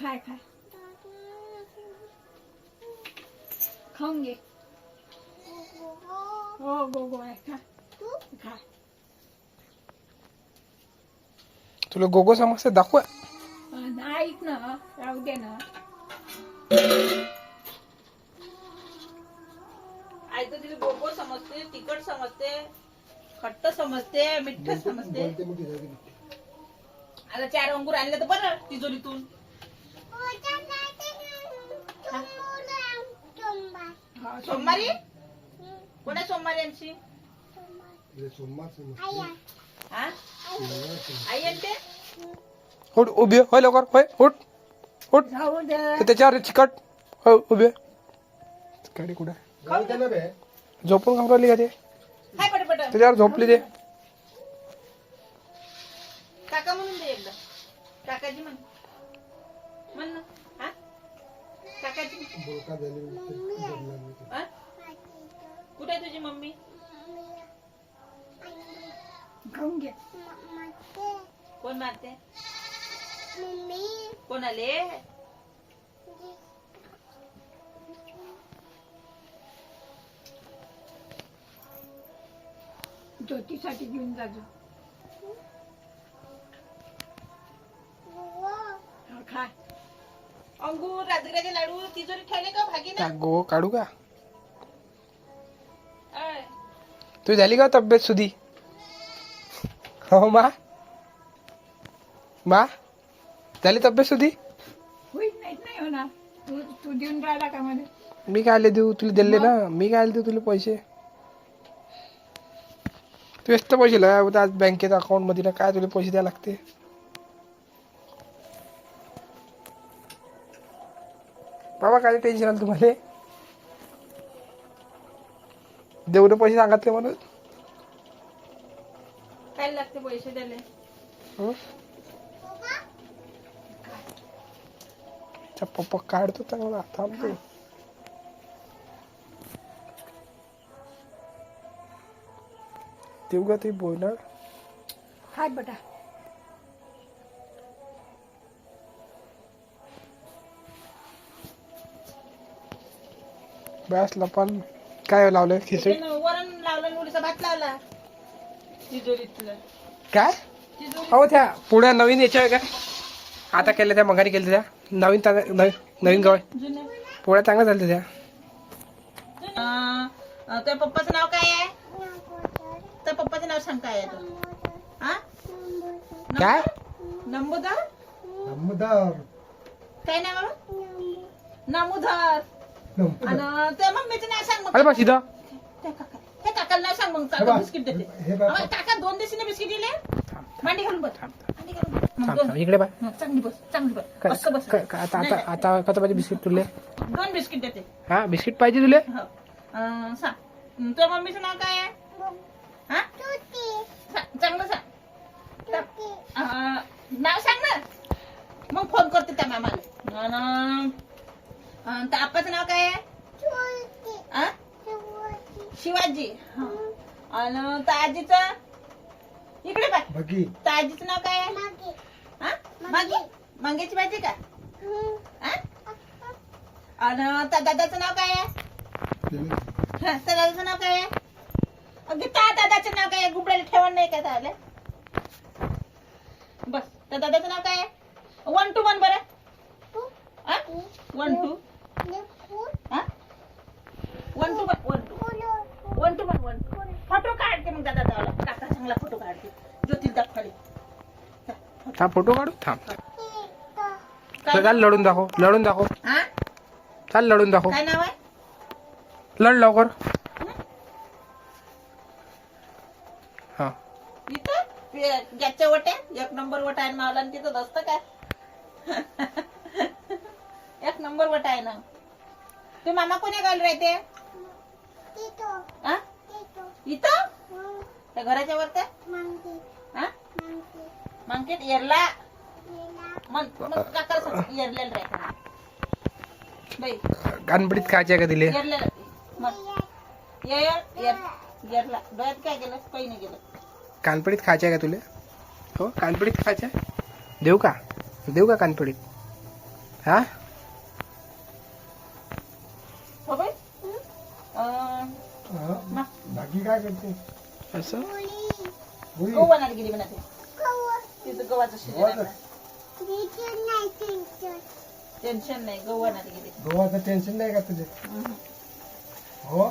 खाय खाय. खाऊन घे. हो गो गो आहे खा. खा. तुला गोगो समजते दाखव. ऐक ना राहू दे ना. आई तर तिला गोगो समजते तिखट समजते खट्ट समजते मिठ्ठ समजते. आता चार अंगूर आणले तर बरं तिजोरीतून. हा, सोमवारी? कोणा सोमवारी आमची? हा? आई आणते उठ उभी आहे. होय लवकर. होय उठ. उठ. जाऊ दे. ते त्याच्यावर चिकट. होय उभी आहे. कुठे? झोपून घाबरली का ते? हाय पटपट. त्याच्यावर झोपली ते. काका म्हणून दे एकदा. काकाजी म्हण म्हण ना. हा? काकाजी? हा? कुठे आहे तुझी मम्मी? खाऊन घे. कोण मारते? कोण आले ज्योतीसाठी घेऊन जाजो हा, खाय अंगूर राजगिराचे लाडू तिजोरी ठेवले का? भागी ना? त्या गो काढू का? अय, तुझी झाली का तब्येत सुधी? हो मा? मा? झाली तब्येत सुधी? होईल नाही नाही होणार. तू तू देऊन राहिला का मध्ये मी काय देऊ? तुला दिले ना? मी काय देऊ तुला पैसे? तू व्यस्त पैसे लाय आज बँकेत अकाउंटमध्ये ना काय तुला पैसे द्यायला लागते? बाबा काय टेन्शन आलं तुम्हाला? देऊन पैसे सांगितले म्हणून? काय लागते पैसे हं? चा पप्पा काढतो चांगला थांबतो. देऊ का ते बोलणार? खाय बेटा. बसला पण. काय लावलं खिचडी? त्यानं वरण लावलं आणि उडीचा भात लावला. तिजोरीतलं. काय? हो त्या पुढ्या नवीन याच्या आहे का आता केल्या त्या मगारी केल्या त्या. नवीन नवीन जुन्या पोळ्या चांगल्या झाल्या त्या. पप्पाचं नाव काय आहे? त्या पप्पाचं नाव सांग काय आहे हा काय? नंबूदर? काय नाव? बाबा नमुधर आणि त्या मम्मीचं नाव सांग मग. अरे बा सीधा त्या काका त्या काकाला नाव सांग मग काका बिस्किट देते. काका दोन दिवशीने बिस्किट दिले. मांडी घालून बस. मांडी घालून बस. मग थांब दोन थांब इकडे बा हं, चांगली बस चांगली बस. आता आता आता कसं पाहिजे बिस्किट तुले. दोन बिस्किट देते. हा बिस्किट पाहिजे तुले? हो. अं, सांग अं, तुझ्या मम्मीचं नाव काय आहे? हा? सांग, चांगलं सांग अं, नाव सांग ना. मग फोन करते त्या मामाला. अन, अं, त्या आप्पाचं नाव काय आहे? आ? शिवाजी. आणि त्या आजीचं इकडे पाय त्या आजीचं नाव काय आहे? हा? मागे. मांग्याची भाजी का? हा? आणि त्या दादाचं नाव काय आहे? हा, दादाचं नाव काय आहे? अगदी त्या दादाचं नाव काय आहे? गुबड्याला ठेवण नाही का त्याला बस. त्या दादाचं नाव काय आहे? वन टू वन बरं. हा? वन टू हा? One two one one two one two one one two photo काढते मग दादा त्याला काका चांगला फोटो काढते ज्योतिष दाखवाले थांब फोटो काढू? थांब काय चाल लढून दाखव लढून दाखव. हा चाल लढून दाखव. काय नाव आहे? लढ लवकर. हा? इथं? ते गॅसच्या वट्या? एक नंबर वटा आहे मावला तिथं असतं काय? एक नंबर वटा आहे ना. ते मामा कोणी गाल राहते? हा? इथं? त्या घराच्या वर हा मांकेट एरला मग मग काका सांग एरलेलं राहते बाई गणपतीत खायचे का दिले एरलेलं मग एर एर एरला डोळ्यात काय गेलं काही नाही गेलं कानपडीत खायचे का तुले हो कानपडीत खायचे देऊ का देऊ का कानपडीत हा हो बाई अं, बाकी काय करते असं होळी गहू आणायला गेली म्हणा ते तिथं गव्हाचं शिजन. टेन्शन नाही गहू आणायला गेली गव्हाचं टेन्शन नाही का तुझे? हम्म. हो?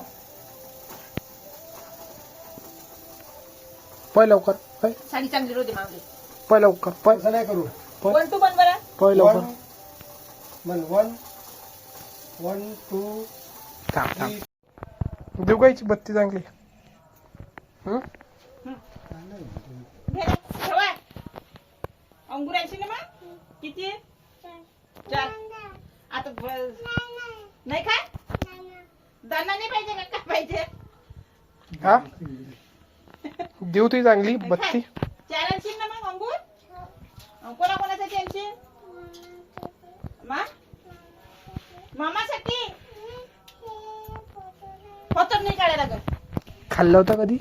पय लवकर पय. साडी चांगली रोजी मावली. पय लवकर पय. असं नाही करू. वन टू पण बरं. पय वन मन वन वन टू थांब थांब. देऊ गायची बत्ती चांगली? हं? घे रे, ठेवा अंगूर ऐंशी ना मग किती? चार. आता ब- नाही काय दाना नाही पाहिजे का? काय पाहिजे? हा? देऊ ती चांगली बत्ती. चार ऐंशी ना मग अंगूर? कोणा कोणासाठी ऐंशी मा? मामासाठी? होतं नाही काढायला लागत खाल्लं होतं कधी?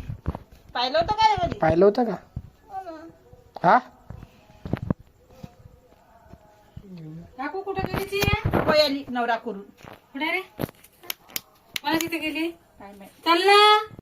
पाहिलं होतं काय कधी? पाहिलं होतं का? हो ना. हा काकू कुठं गेली ती? होय आली. नवरा करून. कुठे रे? मला तिथे गेली? काय माहीत.